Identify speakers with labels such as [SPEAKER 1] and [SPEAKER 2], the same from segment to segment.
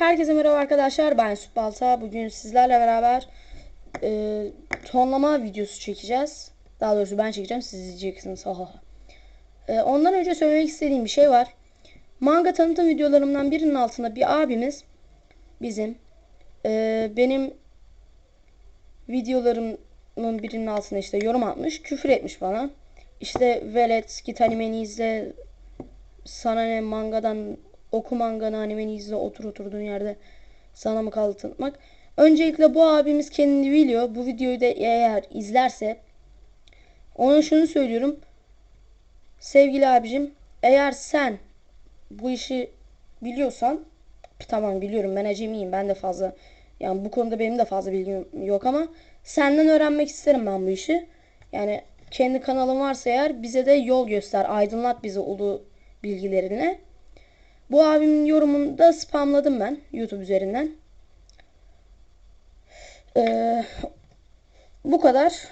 [SPEAKER 1] Herkese merhaba arkadaşlar. Ben Sübalta. Bugün sizlerle beraber e, tonlama videosu çekeceğiz. Daha doğrusu ben çekeceğim. Siz izleyeceksiniz. Ha, ha, ha. E, ondan önce söylemek istediğim bir şey var. Manga tanıtım videolarımdan birinin altında bir abimiz bizim e, benim videolarımın birinin altına işte yorum atmış. Küfür etmiş bana. İşte velet git animeni izle sana ne mangadan oku manganı animeni izle otur oturduğun yerde sana mı kaldı tanıtmak. Öncelikle bu abimiz kendini biliyor. Bu videoyu da eğer izlerse ona şunu söylüyorum. Sevgili abicim eğer sen bu işi biliyorsan tamam biliyorum ben acemiyim ben de fazla yani bu konuda benim de fazla bilgim yok ama senden öğrenmek isterim ben bu işi. Yani kendi kanalın varsa eğer bize de yol göster aydınlat bizi ulu bilgilerinle. Bu abimin yorumunu da spamladım ben YouTube üzerinden. Ee, bu kadar.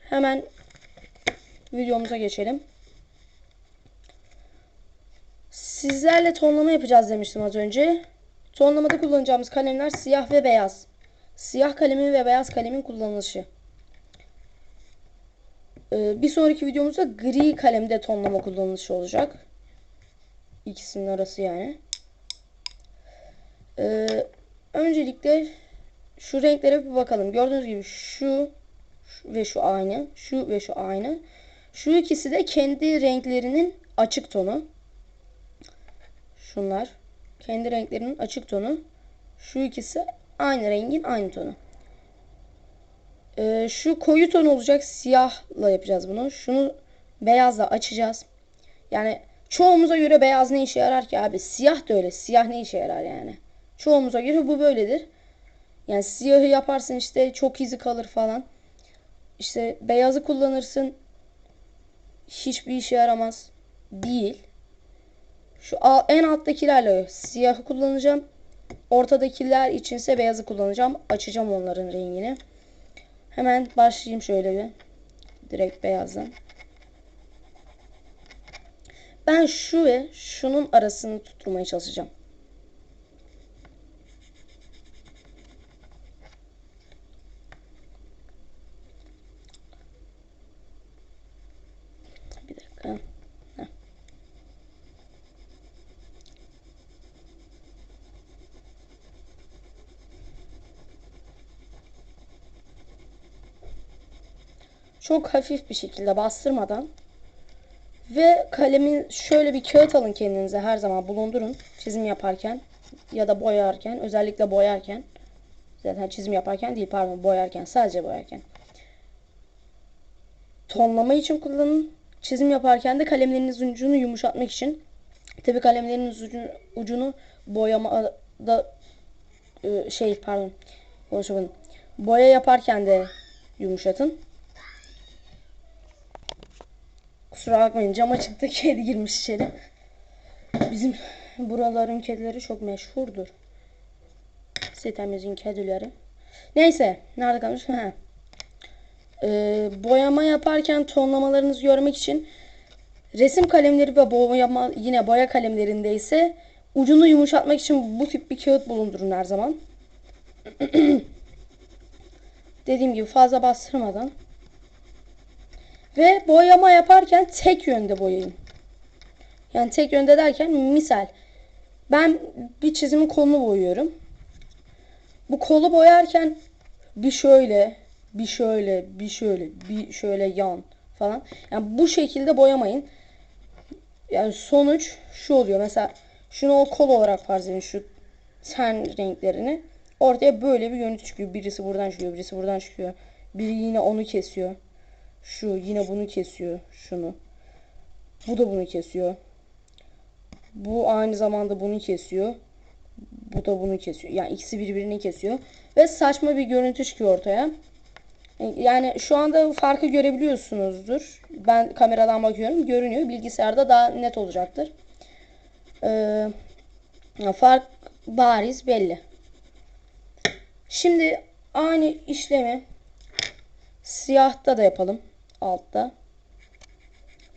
[SPEAKER 1] Hemen videomuza geçelim. Sizlerle tonlama yapacağız demiştim az önce. Tonlamada kullanacağımız kalemler siyah ve beyaz. Siyah kalemin ve beyaz kalemin kullanılışı. Ee, bir sonraki videomuzda gri kalemde tonlama kullanılışı olacak. İkisinin arası yani. Ee, öncelikle şu renklere bir bakalım. Gördüğünüz gibi şu ve şu aynı. Şu ve şu aynı. Şu ikisi de kendi renklerinin açık tonu. Şunlar. Kendi renklerinin açık tonu. Şu ikisi aynı rengin aynı tonu. Ee, şu koyu ton olacak. Siyahla yapacağız bunu. Şunu beyazla açacağız. Yani çoğumuza göre beyaz ne işe yarar ki abi? Siyah da öyle. Siyah ne işe yarar yani? Çoğumuza göre bu böyledir. Yani siyahı yaparsın işte çok izi kalır falan. İşte beyazı kullanırsın. Hiçbir işe yaramaz. Değil. Şu en alttakilerle siyahı kullanacağım. Ortadakiler içinse beyazı kullanacağım. Açacağım onların rengini. Hemen başlayayım şöyle bir. Direkt beyazdan. Ben şu ve şunun arasını tutturmaya çalışacağım. Çok hafif bir şekilde bastırmadan ve kalemin şöyle bir kağıt alın kendinize her zaman bulundurun çizim yaparken ya da boyarken özellikle boyarken. Zaten çizim yaparken değil pardon boyarken sadece boyarken. Tonlama için kullanın. Çizim yaparken de kalemlerinizin ucunu yumuşatmak için. Tabi kalemlerinizin ucunu, ucunu boyamada e, şey pardon konuşamadım. Boya yaparken de yumuşatın Kusura bakmayın cama çıktı kedi girmiş içeri. Bizim buraların kedileri çok meşhurdur. Sitemizin kedileri. Neyse nerede kalmış? Ha. Ee, boyama yaparken tonlamalarınızı görmek için resim kalemleri ve boyama yine boya kalemlerinde ise ucunu yumuşatmak için bu tip bir kağıt bulundurun her zaman. Dediğim gibi fazla bastırmadan ve boyama yaparken tek yönde boyayın. Yani tek yönde derken misal ben bir çizimin kolunu boyuyorum. Bu kolu boyarken bir şöyle, bir şöyle, bir şöyle, bir şöyle yan falan. Yani bu şekilde boyamayın. Yani sonuç şu oluyor. Mesela şunu o kol olarak farz edin şu ten renklerini. Ortaya böyle bir görüntü çıkıyor. Birisi buradan çıkıyor, birisi buradan çıkıyor. Biri yine onu kesiyor. Şu yine bunu kesiyor. Şunu. Bu da bunu kesiyor. Bu aynı zamanda bunu kesiyor. Bu da bunu kesiyor. Yani ikisi birbirini kesiyor. Ve saçma bir görüntü çıkıyor ortaya. Yani şu anda farkı görebiliyorsunuzdur. Ben kameradan bakıyorum. Görünüyor. Bilgisayarda daha net olacaktır. Ee, fark bariz belli. Şimdi aynı işlemi siyahta da yapalım altta.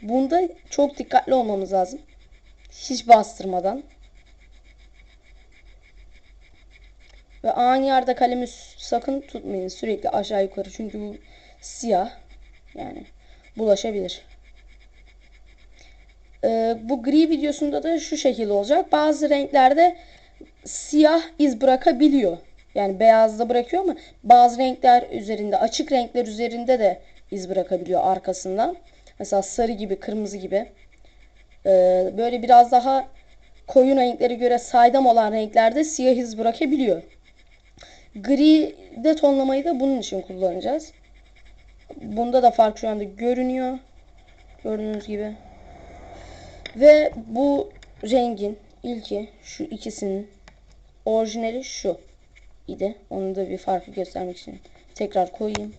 [SPEAKER 1] Bunda çok dikkatli olmamız lazım. Hiç bastırmadan. Ve aynı yerde kalemi sakın tutmayın sürekli aşağı yukarı çünkü bu siyah yani bulaşabilir. Ee, bu gri videosunda da şu şekilde olacak. Bazı renklerde siyah iz bırakabiliyor. Yani beyazda bırakıyor ama bazı renkler üzerinde, açık renkler üzerinde de iz bırakabiliyor arkasından. Mesela sarı gibi, kırmızı gibi. Ee, böyle biraz daha koyu renklere göre saydam olan renklerde siyah iz bırakabiliyor. Gri de tonlamayı da bunun için kullanacağız. Bunda da fark şu anda görünüyor. Gördüğünüz gibi. Ve bu rengin ilki şu ikisinin orijinali şu idi. Onu da bir farkı göstermek için tekrar koyayım.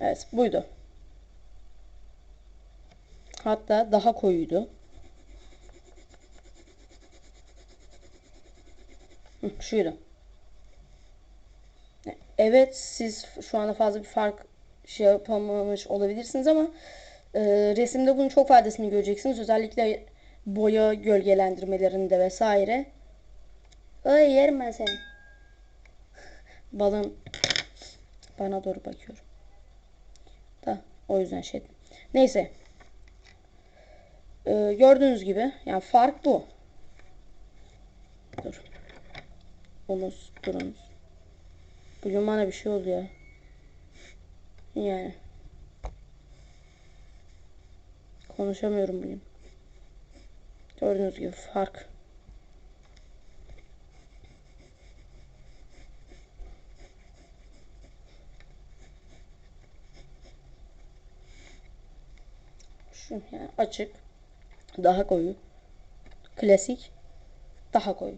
[SPEAKER 1] Evet buydu. Hatta daha koyuydu. Hı, şuydu. Evet siz şu anda fazla bir fark şey yapamamış olabilirsiniz ama e, resimde bunun çok faydasını göreceksiniz. Özellikle boya gölgelendirmelerinde vesaire. Ay yerim ben seni. Balın bana doğru bakıyor. Da o yüzden şey. Neyse. Ee, gördüğünüz gibi yani fark bu. Dur. Omuz durunuz. Bugün bana bir şey oluyor. Yani. Konuşamıyorum bugün. Gördüğünüz gibi fark. Yani açık. Daha koyu. Klasik. Daha koyu.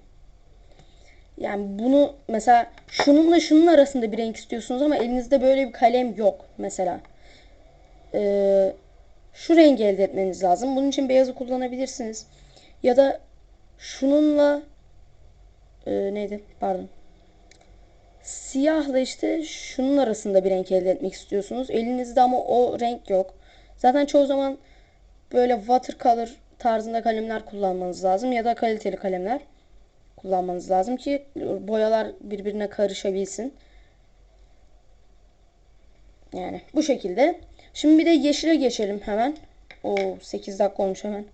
[SPEAKER 1] Yani bunu mesela şununla şunun arasında bir renk istiyorsunuz ama elinizde böyle bir kalem yok mesela. Ee, şu rengi elde etmeniz lazım. Bunun için beyazı kullanabilirsiniz. Ya da şununla e, neydi? Pardon. Siyahla işte şunun arasında bir renk elde etmek istiyorsunuz. Elinizde ama o renk yok. Zaten çoğu zaman böyle watercolor tarzında kalemler kullanmanız lazım ya da kaliteli kalemler kullanmanız lazım ki boyalar birbirine karışabilsin. Yani bu şekilde. Şimdi bir de yeşile geçelim hemen. O 8 dakika olmuş hemen.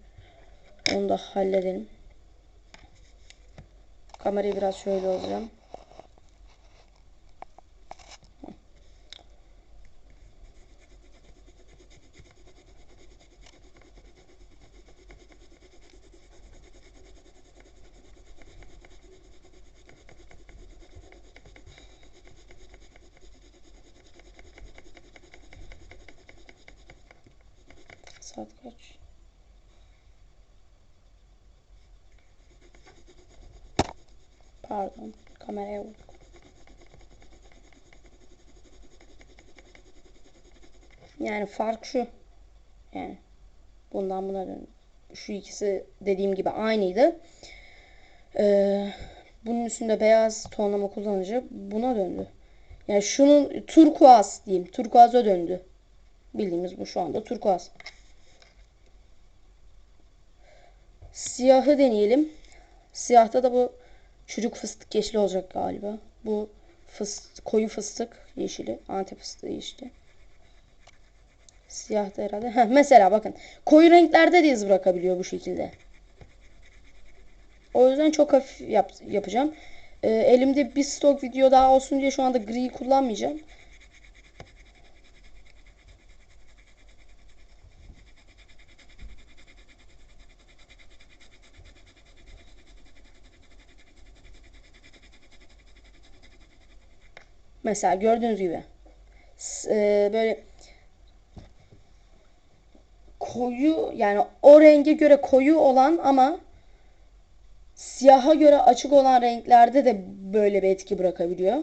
[SPEAKER 1] Onu da halledelim. Kamerayı biraz şöyle alacağım. Saat kaç? Pardon. Kameraya vurduk. Yani fark şu. Yani bundan buna döndü. Şu ikisi dediğim gibi aynıydı. Ee, bunun üstünde beyaz tonlama kullanıcı buna döndü. Yani şunun turkuaz diyeyim. Turkuaza döndü. Bildiğimiz bu şu anda turkuaz. Siyahı deneyelim. Siyahta da bu çürük fıstık yeşili olacak galiba. Bu fıstık, koyu fıstık yeşili. Antep fıstığı yeşili. Siyahta herhalde. Heh, mesela bakın. Koyu renklerde de iz bırakabiliyor bu şekilde. O yüzden çok hafif yap, yapacağım. Ee, elimde bir stok video daha olsun diye şu anda gri kullanmayacağım. Mesela gördüğünüz gibi e, böyle koyu yani o renge göre koyu olan ama siyaha göre açık olan renklerde de böyle bir etki bırakabiliyor.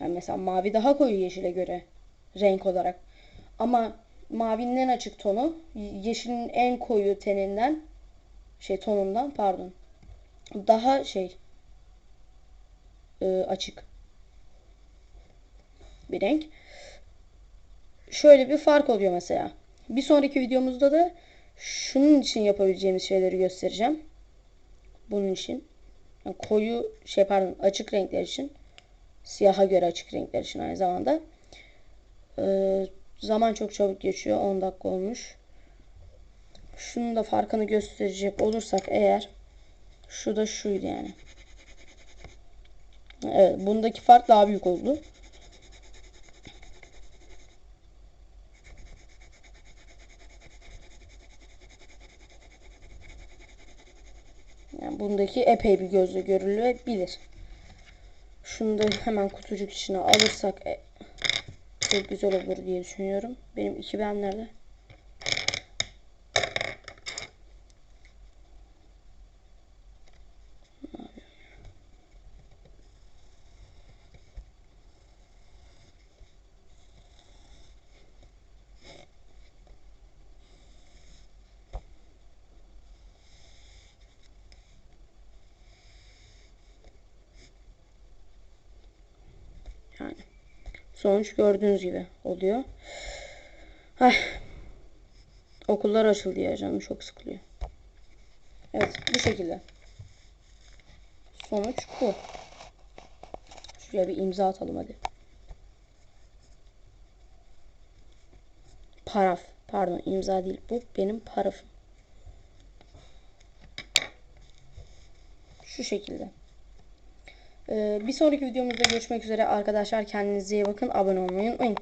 [SPEAKER 1] Yani mesela mavi daha koyu yeşile göre renk olarak. Ama mavinin en açık tonu yeşilin en koyu teninden şey tonundan pardon daha şey e, açık bir renk. Şöyle bir fark oluyor mesela. Bir sonraki videomuzda da şunun için yapabileceğimiz şeyleri göstereceğim. Bunun için. Yani koyu şey pardon açık renkler için. Siyaha göre açık renkler için aynı zamanda. Ee, zaman çok çabuk geçiyor. 10 dakika olmuş. Şunun da farkını gösterecek olursak eğer şu da şuydu yani. Evet, bundaki fark daha büyük oldu. Yani bundaki epey bir gözle görülebilir. Şunu da hemen kutucuk içine alırsak e, çok güzel olur diye düşünüyorum. Benim iki ben? Yani sonuç gördüğünüz gibi oluyor. Ay. Okullar açıldı ya canım çok sıkılıyor. Evet bu şekilde. Sonuç bu. Şuraya bir imza atalım hadi. Paraf. Pardon imza değil. Bu benim parafım. Şu şekilde. Ee, bir sonraki videomuzda görüşmek üzere arkadaşlar. Kendinize iyi bakın. Abone olmayı unutmayın.